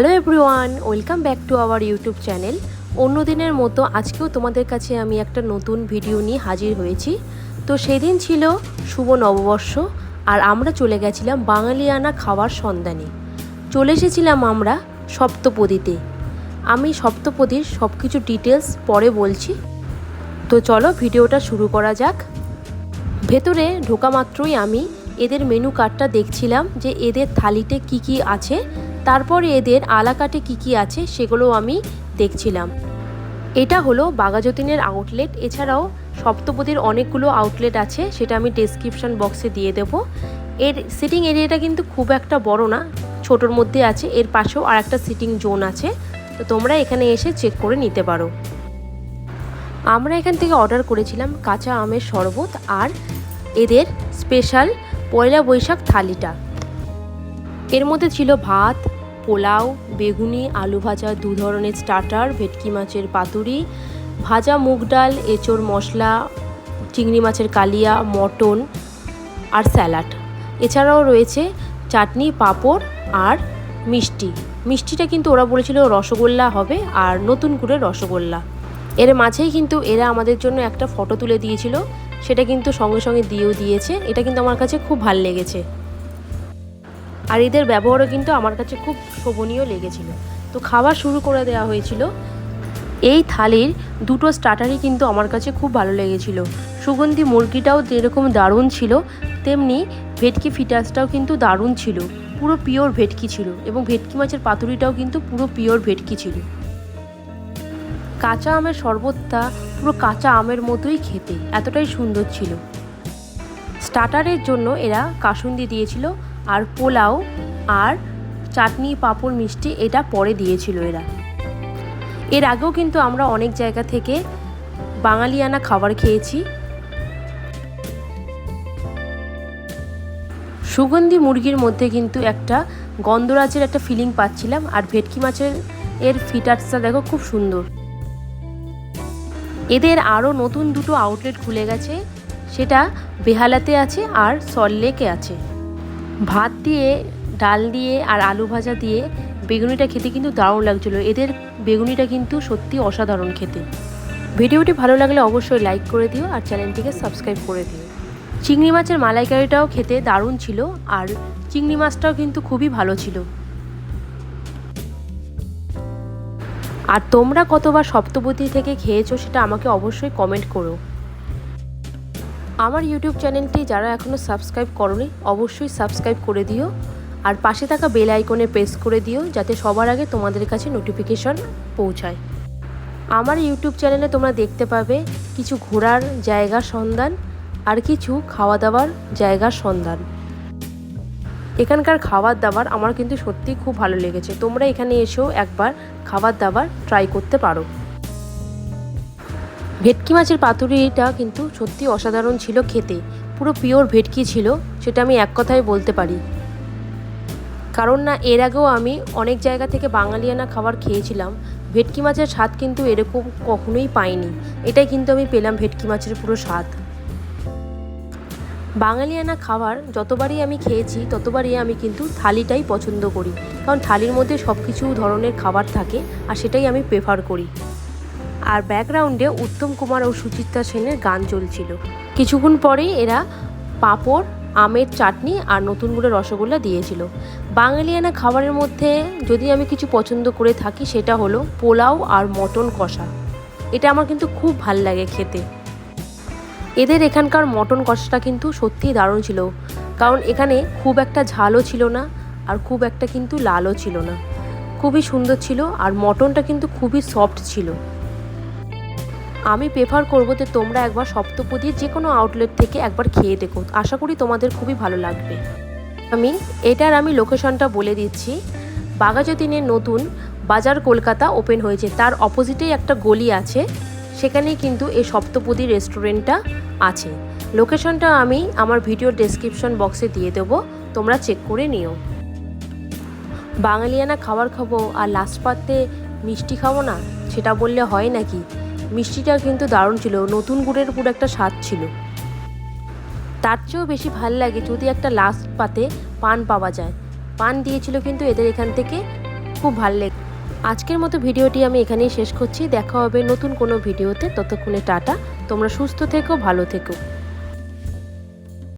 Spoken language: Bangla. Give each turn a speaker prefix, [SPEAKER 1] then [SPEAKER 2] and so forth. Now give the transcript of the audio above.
[SPEAKER 1] Hello everyone, welcome back to our YouTube channel. অন্য দিনের মতো আজকেও তোমাদের কাছে আমি একটা নতুন ভিডিও নিয়ে হাজির হয়েছি। তো সেদিন ছিল শুভ নববর্ষ, আর আমরা চলে গেছিলাম বাঙালিয়ানা খাওয়ার সন্ধানে। চলে এসেছিলাম আমরা সপ্তপদীতে। আমি সপ্তপদীর সব কিছু ডিটেলস পরে বলছি। তো চলো ভিডিওটা শুরু করা যাক। ভেতরে ঢোকা মাত্রই আমি এদের মেনু কার্ডটা দেখছিলাম যে এদের থালিতে কি কি আছে। তারপরে এদের আলাকাটে কি কি আছে সেগুলো আমি দেখছিলাম। এটা হলো বাগাযতীনের আউটলেট এছাড়াও সপ্তপদীর অনেকগুলো আউটলেট আছে, সেটা আমি ডেসক্রিপশন বক্সে দিয়ে দেবো। এর সিটিং এরিয়াটা কিন্তু খুব একটা বড় না, ছোটোর মধ্যে আছে, এর পাশেও আর একটা সিটিং জোন আছে। তো তোমরা এখানে এসে চেক করে নিতে পারো। আমরা এখান থেকে অর্ডার করেছিলাম কাঁচা আমের শরবত আর এদের স্পেশাল পয়লা বৈশাখ থালিটা। এর মধ্যে ছিল ভাত, পোলাও, বেগুনি, আলু ভাজা, দু ধরনের স্টার্টার, ভেটকি মাছের পাতুরি, ভাজা মুগ ডাল, এঁচোড় মশলা, চিংড়ি মাছের কালিয়া, মটন আর স্যালাড। এছাড়াও রয়েছে চাটনি, পাঁপড় আর মিষ্টি। মিষ্টিটা কিন্তু ওরা বলেছিল রসগোল্লা হবে আর নতুন করে রসগোল্লা। এর মাঝেই কিন্তু এরা আমাদের জন্য একটা ফটো তুলে দিয়েছিল। সেটা কিন্তু সঙ্গে সঙ্গে দিয়েও দিয়েছে। এটা কিন্তু আমার কাছে খুব ভালো লেগেছে। আর এদের ব্যবহারও কিন্তু আমার কাছে খুব শোভনীয় লেগেছিল। তো খাবার শুরু করে দেওয়া হয়েছিল। এই থালির দুটো স্টার্টারই কিন্তু আমার কাছে খুব ভালো লেগেছিল। সুগন্ধি মুরগিটাও যেরকম দারুণ ছিল, তেমনি ভেটকি ফিটাসটাও কিন্তু দারুণ ছিল। পুরো পিওর ভেটকি ছিল এবং ভেটকি মাছের পাতুরিটাও কিন্তু পুরো পিওর ভেটকি ছিল। কাঁচা আমের শরবতটা পুরো কাঁচা আমের মতোই খেতে, এতটাই সুন্দর ছিল। স্টার্টারের জন্য এরা কাসুন্দি দিয়েছিল আর পোলাও আর চাটনি, পাঁপড়, মিষ্টি এটা পরে দিয়েছিল এরা। এর আগেও কিন্তু আমরা অনেক জায়গা থেকে বাঙালিয়ানা খাবার খেয়েছি। সুগন্ধি মুরগির মধ্যে কিন্তু একটা গন্ধরাজের একটা ফিলিং পাচ্ছিলাম আর ভেটকি মাছের এর ফিটার্সটা দেখো খুব সুন্দর। এদের আরও নতুন দুটো আউটলেট খুলে গেছে, সেটা বেহালাতে আছে আর সল্টলেকে আছে। ভাত দিয়ে, ডাল দিয়ে আর আলু ভাজা দিয়ে বেগুনিটা খেতে কিন্তু দারুণ লাগছিল। এদের বেগুনিটা কিন্তু সত্যি অসাধারণ খেতে। ভিডিওটি ভালো লাগলে অবশ্যই লাইক করে দিও আর চ্যানেলটিকে সাবস্ক্রাইব করে দিও। চিংড়ি মাছের মালাইকারিটাও খেতে দারুণ ছিল আর চিংড়ি মাছটাও কিন্তু খুবই ভালো ছিল। আর তোমরা কতবার সপ্তপদী থেকে খেয়েছো সেটা আমাকে অবশ্যই কমেন্ট করো। আমার ইউটিউব চ্যানেলটি যারা এখনও সাবস্ক্রাইব করনি, অবশ্যই সাবস্ক্রাইব করে দিও। আর পাশে থাকা বেল আইকনে প্রেস করে দিও, যাতে সবার আগে তোমাদের কাছে নোটিফিকেশন পৌঁছায়। আমার ইউটিউব চ্যানেলে তোমরা দেখতে পাবে কিছু ঘোরার জায়গার সন্ধান আর কিছু খাওয়া দাওয়ার জায়গার সন্ধান। এখানকার খাবার দাবার আমার কিন্তু সত্যিই খুব ভালো লেগেছে। তোমরা এখানে এসেও একবার খাবার দাবার ট্রাই করতে পারো। ভেটকি মাছের পাতুরিটা কিন্তু সত্যি অসাধারণ ছিল খেতে। পুরো পিওর ভেটকি ছিল, সেটা আমি এক কথায় বলতে পারি। কারণ না, এর আগেও আমি অনেক জায়গা থেকে বাঙালিয়ানা খাবার খেয়েছিলাম। ভেটকি মাছের স্বাদ কিন্তু এরকম কখনোই পাইনি। এটাই কিন্তু আমি পেলাম ভেটকি মাছের পুরো স্বাদ। বাঙালিয়ানা খাবার যতবারই আমি খেয়েছি, ততবারই আমি কিন্তু থালিটাই পছন্দ করি। কারণ থালির মধ্যে সব কিছু ধরনের খাবার থাকে, আর সেটাই আমি প্রেফার করি। আর ব্যাকগ্রাউন্ডে উত্তম কুমার ও সুচিত্রা সেনের গান চলছিল। কিছুক্ষণ পরেই এরা পাঁপড়, আমের চাটনি আর নতুন করে রসগোল্লা দিয়েছিল। বাঙালিয়ানা খাবারের মধ্যে যদি আমি কিছু পছন্দ করে থাকি সেটা হলো পোলাও আর মটন কষা। এটা আমার কিন্তু খুব ভালো লাগে খেতে। এদের এখানকার মটন কষাটা কিন্তু সত্যিই দারুণ ছিল। কারণ এখানে খুব একটা ঝালও ছিল না আর খুব একটা কিন্তু লালও ছিল না। খুবই সুন্দর ছিল আর মটনটা কিন্তু খুবই সফট ছিল। আমি প্রেফার করব যে তোমরা একবার সপ্তপদীর যে কোনো আউটলেট থেকে একবার খেয়ে দেখো। আশা করি তোমাদের খুবই ভালো লাগবে। আমি, এটার আমি লোকেশনটা বলে দিচ্ছি। বাঘাযতীনের নতুন বাজার কলকাতা ওপেন হয়েছে। তার অপোজিটেই একটা গলি আছে। সেখানেই কিন্তু এই সপ্তপদী রেস্টুরেন্টটা আছে। লোকেশনটা আমি আমার ভিডিও ডেসক্রিপশন বক্সে দিয়ে দেবো। তোমরা চেক করে নিও। বাঙালিয়ানা খাবার খাব আর লাস্ট পাতে মিষ্টি খাব না, সেটা বললে হয় নাকি? মিষ্টিটা কিন্তু দারুণ ছিল, নতুন গুড়ের পুরো একটা স্বাদ ছিল। তার চেয়েও বেশি ভালো লাগে যদি একটা লাস্ট পাতে পান পাওয়া যায়। পান দিয়েছিল কিন্তু এদের এখান থেকে খুব ভালো লেগে আজকের মতো ভিডিওটি আমি এখানেই শেষ করছি, দেখা হবে নতুন কোনো ভিডিওতে, ততক্ষণে টাটা, তোমরা সুস্থ থেকো, ভালো থেকো।